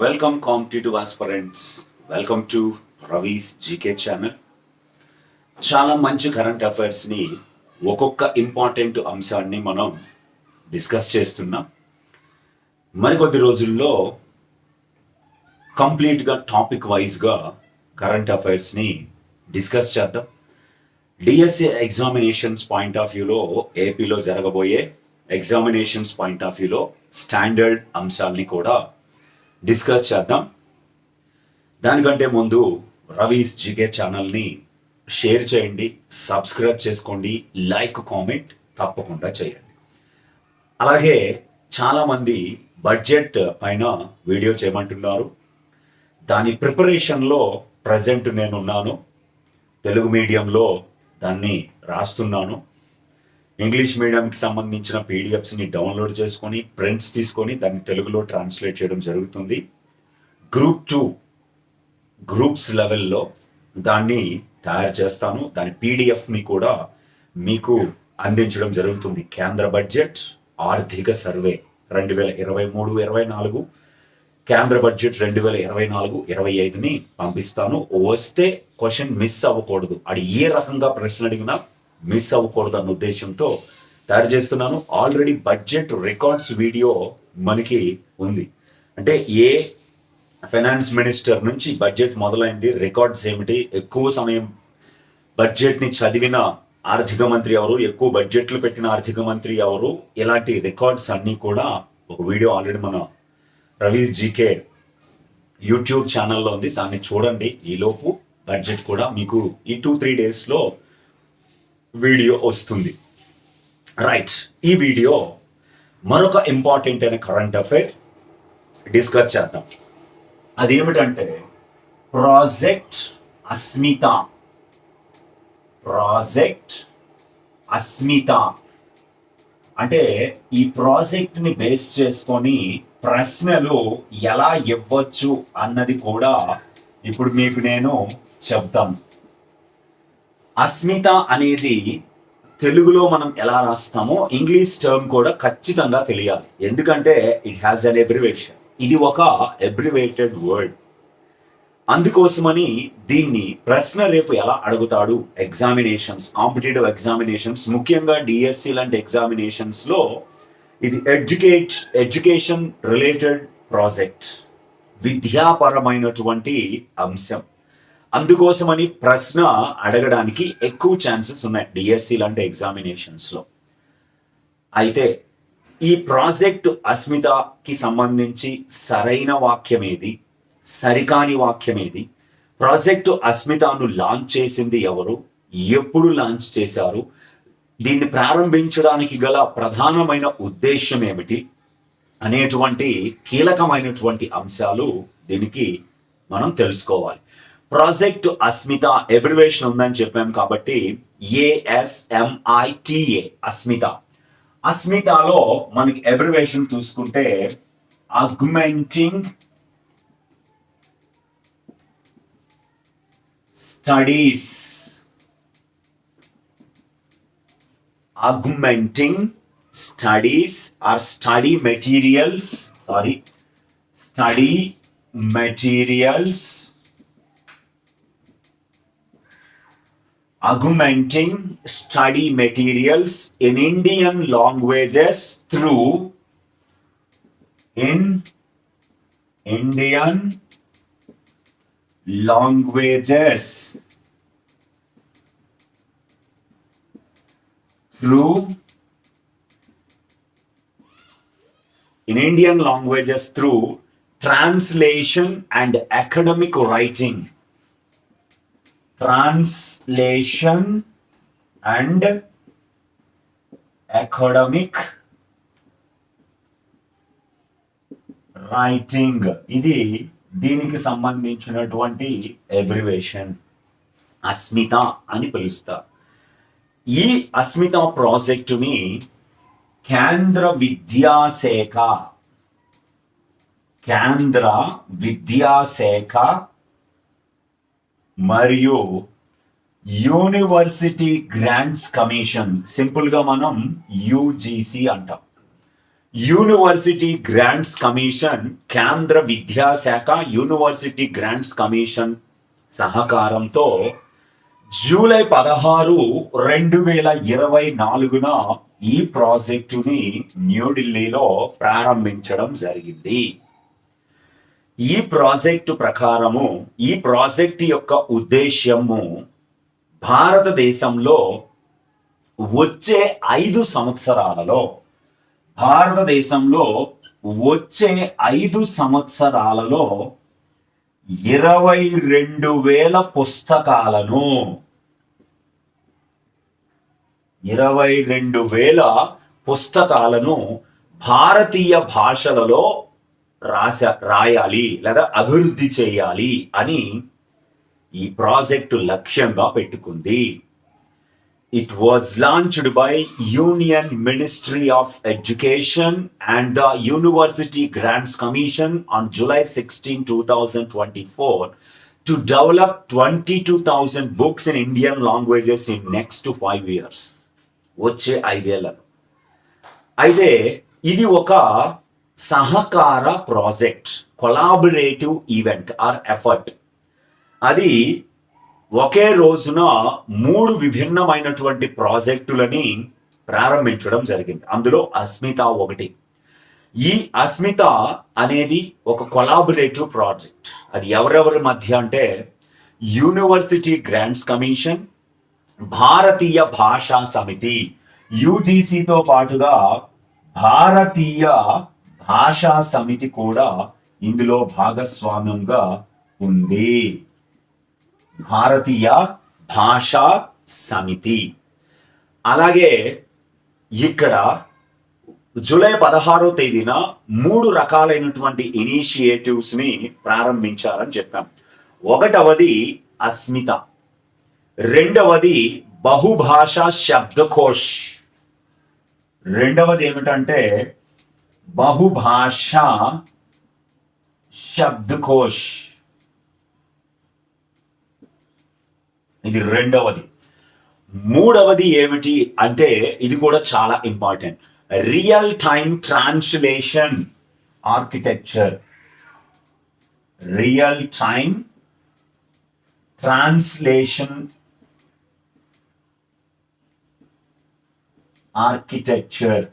Welcome competitive aspirants welcome to Ravi's GK channel చాలా మంచి current అఫైర్స్ని ఒక్కొక్క ఇంపార్టెంట్ అంశాన్ని మనం డిస్కస్ చేస్తున్నాం. మరికొద్ది రోజుల్లో కంప్లీట్గా టాపిక్ వైజ్గా కరెంట్ అఫైర్స్ని డిస్కస్ చేద్దాం. డిఎస్సి ఎగ్జామినేషన్స్ పాయింట్ ఆఫ్ వ్యూలో ఏపీలో జరగబోయే ఎగ్జామినేషన్స్ పాయింట్ ఆఫ్ వ్యూలో స్టాండర్డ్ అంశాల్ని కూడా డిస్కస్ చేద్దాం. దానికంటే ముందు రవీస్ జిగే ఛానల్ని షేర్ చేయండి సబ్స్క్రైబ్ చేసుకోండి లైక్ కామెంట్ తప్పకుండా చేయండి. అలాగే చాలామంది బడ్జెట్ పైన వీడియో చేయమంటున్నారు. దాని ప్రిపరేషన్లో ప్రజెంట్ నేనున్నాను. తెలుగు మీడియంలో దాన్ని రాస్తున్నాను. ఇంగ్లీష్ మీడియంకి సంబంధించిన పీడిఎఫ్స్ని డౌన్లోడ్ చేసుకొని ప్రింట్స్ తీసుకొని దాన్ని తెలుగులో ట్రాన్స్లేట్ చేయడం జరుగుతుంది. గ్రూప్ టూ గ్రూప్స్ లెవెల్లో దాన్ని తయారు చేస్తాను. దాని పీడిఎఫ్ని కూడా మీకు అందించడం జరుగుతుంది. కేంద్ర బడ్జెట్ ఆర్థిక సర్వే రెండు వేల ఇరవై మూడు ఇరవై నాలుగు. కేంద్ర బడ్జెట్ రెండు వేల ఇరవై నాలుగు ఇరవై ఐదుని పంపిస్తాను. వస్తే క్వశ్చన్ మిస్ అవ్వకూడదు. అది ఏ రకంగా ప్రశ్న అడిగినా మిస్ అవ్వకూడదు అన్న ఉద్దేశంతో తయారు చేస్తున్నాను ఆల్రెడీ బడ్జెట్ రికార్డ్స్ వీడియో మనకి ఉంది. అంటే ఏ ఫైనాన్స్ మినిస్టర్ నుంచి బడ్జెట్ మొదలైంది రికార్డ్స్ ఏమిటి ఎక్కువ సమయం బడ్జెట్ని చదివిన ఆర్థిక మంత్రి ఎవరు ఎక్కువ బడ్జెట్లు పెట్టిన ఆర్థిక మంత్రి ఎవరు ఇలాంటి రికార్డ్స్ అన్నీ కూడా ఒక వీడియో ఆల్రెడీ మన రవీస్ జీకే యూట్యూబ్ ఛానల్లో ఉంది. దాన్ని చూడండి. ఈలోపు బడ్జెట్ కూడా మీకు ఈ టూ త్రీ డేస్లో వీడియో వస్తుంది. రైట్ ఈ వీడియో మరొక ఇంపార్టెంట్ అయిన కరెంట్ అఫైర్ డిస్కస్ చేద్దాం. అదేమిటంటే ప్రాజెక్ట్ అస్మిత. ప్రాజెక్ట్ అస్మిత. అంటే ఈ ప్రాజెక్ట్ని బేస్ చేసుకొని ప్రశ్నలు ఎలా ఇవ్వచ్చు అన్నది కూడా ఇప్పుడు మీకు నేను చెప్తాను. అస్మిత అనేది తెలుగులో మనం ఎలా రాస్తామో ఇంగ్లీష్ టర్మ్ కూడా ఖచ్చితంగా తెలియాలి. ఎందుకంటే ఇట్ హ్యాస్ అన్ ఎబ్రివేషన్ ఇది ఒక ఎబ్రివేటెడ్ వర్డ్ అందుకోసమని దీన్ని ప్రశ్న రేపు ఎలా అడుగుతాడు? ఎగ్జామినేషన్స్ కాంపిటేటివ్ ఎగ్జామినేషన్స్ ముఖ్యంగా డిఎస్సి లాంటి ఎగ్జామినేషన్స్లో ఇది ఎడ్యుకేట్ ఎడ్యుకేషన్ రిలేటెడ్ ప్రాజెక్ట్ విద్యాపరమైనటువంటి అంశం. అందుకోసమని ప్రశ్న అడగడానికి ఎక్కువ ఛాన్సెస్ ఉన్నాయి. డిఎస్సి లాంటి ఎగ్జామినేషన్స్లో అయితే ఈ ప్రాజెక్ట్ అస్మితకి సంబంధించి సరైన వాక్యం ఏది? సరికాని వాక్యం ఏది? ప్రాజెక్టు అస్మితను లాంచ్ చేసింది ఎవరు? ఎప్పుడు లాంచ్ చేశారు? దీన్ని ప్రారంభించడానికి గల ప్రధానమైన ఉద్దేశం ఏమిటి? అనేటువంటి కీలకమైనటువంటి అంశాలు దీనికి మనం తెలుసుకోవాలి. ప్రాజెక్ట్ అస్మిత ఎబ్రివేషన్ ఉందని చెప్పాం కాబట్టి ఏఎస్ఎంఐటిఏ అస్మిత. అస్మితలో మనకి ఎబ్రివేషన్ చూసుకుంటే augmenting studies augmenting studies or study materials sorry study materials augmenting study materials in indian languages through in indian languages through in Indian languages through translation and academic writing. Translation and academic writing. ఇది దీనికి సంబంధించినటువంటి abbreviation Asmita అని పిలుస్తారు ఈ అస్మిత ప్రాజెక్టుని కేంద్ర విద్యాశాఖ కేంద్ర విద్యాశాఖ మరియు యూనివర్సిటీ గ్రాంట్స్ కమిషన్ సింపుల్గా మనం యూజీసీ అంటాం. యూనివర్సిటీ గ్రాంట్స్ కమిషన్ కేంద్ర విద్యాశాఖ యూనివర్సిటీ గ్రాంట్స్ కమిషన్ సహకారంతో జూలై పదహారు రెండు వేల ఇరవై నాలుగున ఈ ప్రాజెక్టుని న్యూఢిల్లీలో ప్రారంభించడం జరిగింది. ఈ ప్రాజెక్టు ప్రకారము ఈ ప్రాజెక్టు యొక్క ఉద్దేశ్యము భారతదేశంలో వచ్చే ఐదు సంవత్సరాలలో భారతదేశంలో వచ్చే ఐదు సంవత్సరాలలో ఇరవై రెండు వేల పుస్తకాలను ఇరవై రెండు వేల పుస్తకాలను భారతీయ భాషలలో రాశ రాయాలి లేదా అభివృద్ధి చేయాలి అని ఈ ప్రాజెక్టు లక్ష్యంగా పెట్టుకుంది. It was launched by union ministry of education and the university grants commission on July sixteen two thousand twenty four to develop twenty two thousand books in Indian languages in next five years వచ్చే ఐదేళ్ళలో. అయితే ఇది ఒక సహకార project collaborative event or effort. అది ఒకే రోజున మూడు విభిన్నమైనటువంటి ప్రాజెక్టులని ప్రారంభించడం జరిగింది. అందులో అస్మిత ఒకటి. ఈ అస్మిత అనేది ఒక కొలాబరేటివ్ ప్రాజెక్ట్. అది ఎవరెవరి మధ్య అంటే యూనివర్సిటీ గ్రాంట్స్ కమిషన్ భారతీయ భాషా సమితి యూజీసీతో పాటుగా భారతీయ భాషా సమితి కూడా ఇందులో భాగస్వామ్యంగా ఉంది. భారతీయ భాషా సమితి. అలాగే ఇక్కడ జూలై పదహారో తేదీన మూడు రకాలైనటువంటి ఇనిషియేటివ్స్ని ప్రారంభించారని చెప్పాం. ఒకటవది అస్మిత. రెండవది బహుభాషా శబ్దకోష్. రెండవది ఏమిటంటే బహుభాషా శబ్దకోష్ ఇది రెండవది. మూడవది ఏమిటి అంటే ఇది కూడా చాలా important real time translation architecture real time translation architecture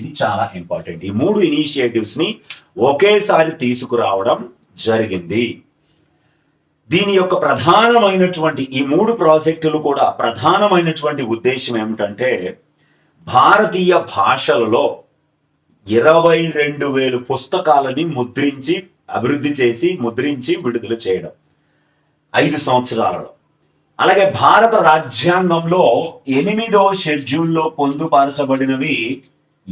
ఇది చాలా ఇంపార్టెంట్ ఈ మూడు ఇనిషియేటివ్స్ని ఒకేసారి తీసుకురావడం జరిగింది. దీని యొక్క ప్రధానమైనటువంటి ఈ మూడు ప్రాజెక్టులు కూడా ప్రధానమైనటువంటి ఉద్దేశం ఏమిటంటే భారతీయ భాషలలో ఇరవై రెండు వేలు పుస్తకాలని ముద్రించి అభివృద్ధి చేసి ముద్రించి విడుదల చేయడం ఐదు సంవత్సరాలలో. అలాగే భారత రాజ్యాంగంలో ఎనిమిదో షెడ్యూల్లో పొందుపరచబడినవి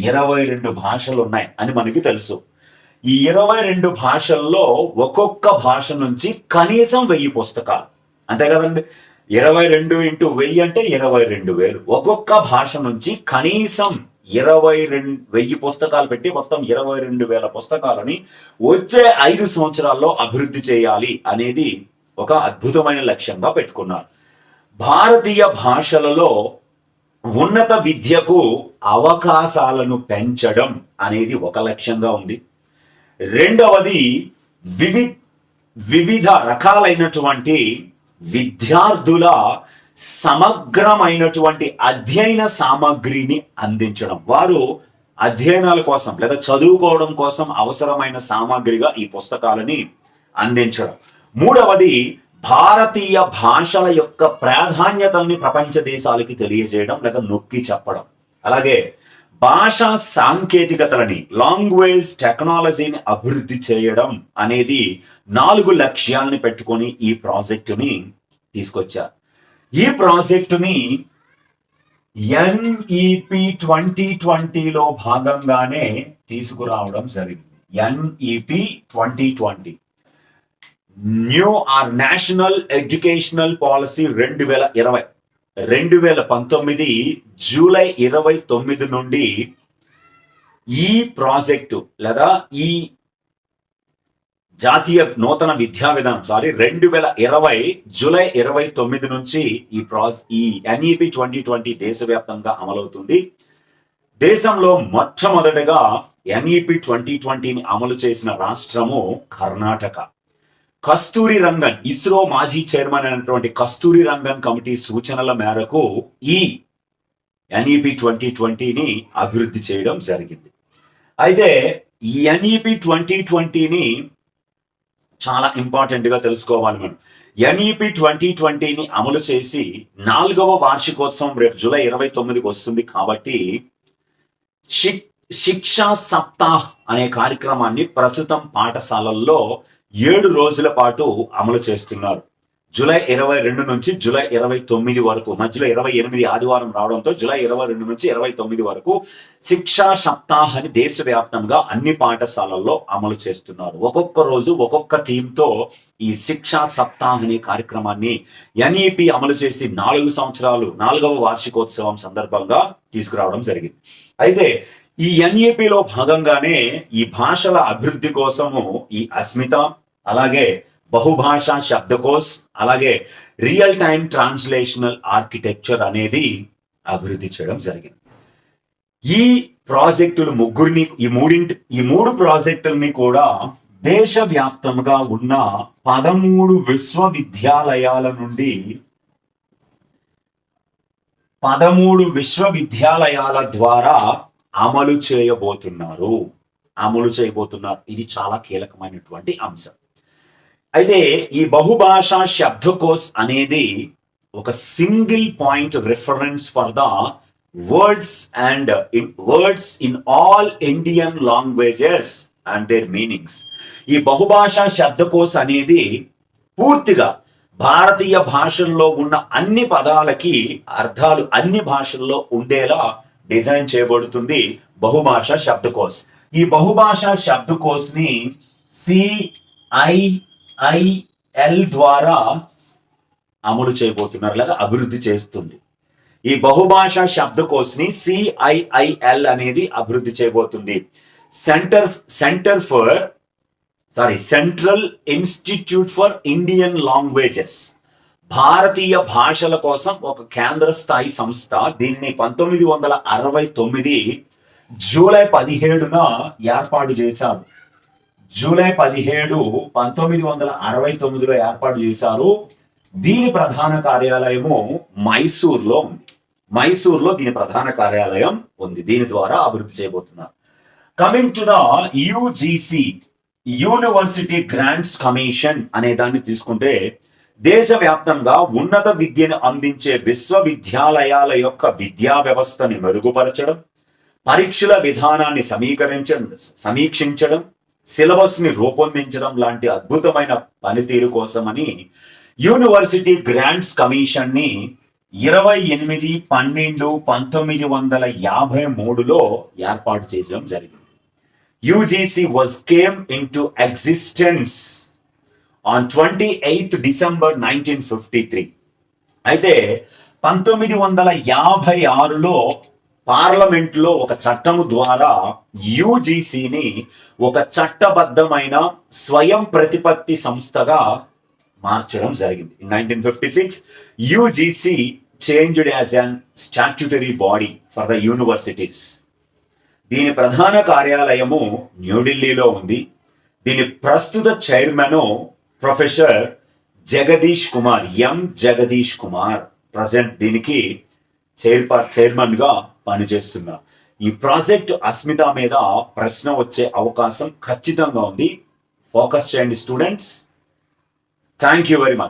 ఇరవై రెండు భాషలు ఉన్నాయి అని మనకి తెలుసు. ఈ ఇరవై రెండు భాషల్లో ఒక్కొక్క భాష నుంచి కనీసం వెయ్యి పుస్తకాలు. అంతే కదండి? ఇరవై రెండు ఇంటూ వెయ్యి అంటే ఇరవై రెండు వేలు. ఒక్కొక్క భాష నుంచి కనీసం ఇరవై రెండు వెయ్యి పుస్తకాలు పెట్టి మొత్తం ఇరవై రెండు వేల పుస్తకాలని వచ్చే ఐదు సంవత్సరాల్లో అభివృద్ధి చేయాలి అనేది ఒక అద్భుతమైన లక్ష్యంగా పెట్టుకున్నారు. భారతీయ భాషలలో ఉన్నత విద్యకు అవకాశాలను పెంచడం అనేది ఒక లక్ష్యంగా ఉంది. రెండవది వివి వివిధ రకాలైనటువంటి విద్యార్థుల సమగ్రమైనటువంటి అధ్యయన సామగ్రిని అందించడం. వారు అధ్యయనాల కోసం లేదా చదువుకోవడం కోసం అవసరమైన సామాగ్రిగా ఈ పుస్తకాలని అందించడం. మూడవది భారతీయ భాషల యొక్క ప్రాధాన్యతల్ని ప్రపంచ దేశాలకి తెలియజేయడం లేదా నొక్కి చెప్పడం. అలాగే భాషా సాంకేతికతలని లాంగ్వేజ్ టెక్నాలజీని అభివృద్ధి చేయడం అనేది నాలుగు లక్ష్యాలను పెట్టుకొని ఈ ప్రాజెక్టుని తీసుకొచ్చారు ఈ ప్రాజెక్టుని ఎన్ఈపి ట్వంటీ ట్వంటీలో భాగంగానే తీసుకురావడం జరిగింది. NEP twenty twenty. New or national educational policy రెండు వేల ఇరవై. రెండు వేల పంతొమ్మిది జూలై ఇరవై తొమ్మిది నుండి ఈ ప్రాజెక్టు లేదా ఈ జాతీయ నూతన విద్యా విధానం సారీ రెండు వేల ఇరవై జూలై ఇరవై తొమ్మిది నుంచి ఈ ప్రాస్ ఈ ఎన్ఈపి ట్వంటీ ట్వంటీ దేశవ్యాప్తంగా అమలవుతుంది. దేశంలో మొట్టమొదటిగా ఎన్ఈపి ట్వంటీ ట్వంటీని అమలు చేసిన రాష్ట్రము కర్ణాటక. కస్తూరి రంగన్ ఇస్రో మాజీ చైర్మన్ అయినటువంటి కస్తూరి రంగన్ కమిటీ సూచనల మేరకు ఈ ఎన్ఈపి ట్వంటీ ట్వంటీని అభివృద్ధి చేయడం జరిగింది. అయితే ఈ ఎన్ఈపి ట్వంటీ ట్వంటీని చాలా ఇంపార్టెంట్గా తెలుసుకోవాలి మనం. ఎన్ఈపి ట్వంటీ ట్వంటీని అమలు చేసి నాలుగవ వార్షికోత్సవం రేపు జూలై ఇరవై తొమ్మిదికి వస్తుంది కాబట్టి శిక్షా సప్తాహ్ అనే కార్యక్రమాన్ని ప్రస్తుతం పాఠశాలల్లో ఏడు రోజుల పాటు అమలు చేస్తున్నారు. జూలై ఇరవై రెండు నుంచి జూలై ఇరవై తొమ్మిది వరకు మధ్యలో ఇరవై ఎనిమిది ఆదివారం రావడంతో జూలై ఇరవై రెండు నుంచి ఇరవై తొమ్మిది వరకు శిక్షా సప్తాహాన్ని దేశవ్యాప్తంగా అన్ని పాఠశాలల్లో అమలు చేస్తున్నారు. ఒక్కొక్క రోజు ఒక్కొక్క థీమ్తో ఈ శిక్షా సప్తాహ్ అనే కార్యక్రమాన్ని ఎన్ఈపి అమలు చేసి నాలుగు సంవత్సరాలు నాలుగవ వార్షికోత్సవం సందర్భంగా తీసుకురావడం జరిగింది. అయితే ఈ ఎన్ఏపిలో భాగంగానే ఈ భాషల అభివృద్ధి కోసము ఈ అస్మిత అలాగే బహుభాషా శబ్దకోశ్ అలాగే రియల్ టైం ట్రాన్స్లేషనల్ ఆర్కిటెక్చర్ అనేది అభివృద్ధి చేయడం జరిగింది. ఈ ప్రాజెక్టులు ముగ్గురిని ఈ మూడింటి ఈ మూడు ప్రాజెక్టుల్ని కూడా దేశవ్యాప్తంగా ఉన్న పదమూడు విశ్వవిద్యాలయాల నుండి పదమూడు విశ్వవిద్యాలయాల ద్వారా అమలు చేయబోతున్నారు. అమలు చేయబోతున్నారు. ఇది చాలా కీలకమైనటువంటి అంశం. అయితే ఈ బహుభాషా శబ్దకోశ్ అనేది ఒక single point reference for the words and in words in all Indian languages and their meanings. ఈ బహుభాషా శబ్దకోశ్ అనేది పూర్తిగా భారతీయ భాషల్లో ఉన్న అన్ని పదాలకి అర్థాలు అన్ని భాషల్లో ఉండేలా డిజైన్ చేయబడుతుంది బహుభాషా శబ్దకోశ్. ఈ బహుభాషా శబ్దకోశ్ని సిఐఐఎల్ ద్వారా అమలు చేయబోతున్నారు లేదా అభివృద్ధి చేస్తుంది. ఈ బహుభాషా శబ్దకోశ్ని సిఐఐఎల్ అనేది అభివృద్ధి చేయబోతుంది. Centre centre for sorry central institute for Indian languages భారతీయ భాషల కోసం ఒక కేంద్ర స్థాయి సంస్థ దీన్ని పంతొమ్మిది వందల అరవై తొమ్మిది జూలై పదిహేడున ఏర్పాటు చేశారు. జూలై పదిహేడు పంతొమ్మిది వందల అరవై తొమ్మిదిలో ఏర్పాటు చేశారు. దీని ప్రధాన కార్యాలయము మైసూర్లో ఉంది. మైసూర్లో దీని ప్రధాన కార్యాలయం ఉంది. దీని ద్వారా అభివృద్ధి చేయబోతున్నారు. Coming to the UGC university grants commission అనే దాన్ని తీసుకుంటే దేశవ్యాప్తంగా ఉన్నత విద్యను అందించే విశ్వవిద్యాలయాల యొక్క విద్యా వ్యవస్థని మెరుగుపరచడం పరీక్షల విధానాన్ని సమీకరించడం సమీక్షించడం సిలబస్ని రూపొందించడం లాంటి అద్భుతమైన పనితీరు కోసమని యూనివర్సిటీ గ్రాంట్స్ కమిషన్ని ఇరవై ఎనిమిది పన్నెండు పంతొమ్మిది వందల యాభై మూడులో ఏర్పాటు చేయడం జరిగింది. UGC was came into existence on twenty eighth December nineteen fifty three అయితే పంతొమ్మిది వందల యాభై ఆరులో పార్లమెంట్లో ఒక చట్టము ద్వారా యూజీసీని ఒక చట్టబద్ధమైన స్వయం ప్రతిపత్తి సంస్థగా మార్చడం జరిగింది. In nineteen fifty six UGC changed as an statutory body for the universities దీని ప్రధాన కార్యాలయము న్యూఢిల్లీలో ఉంది. దీని ప్రస్తుత chairman professor Jagadesh Kumar M. Jagadesh Kumar present దీనికి చైర్ప చైర్మన్గా పనిచేస్తున్నారు. ఈ ప్రాజెక్ట్ అస్మిత మీద ప్రశ్న వచ్చే అవకాశం ఖచ్చితంగా ఉంది. ఫోకస్ చేయండి students. Thank you very much.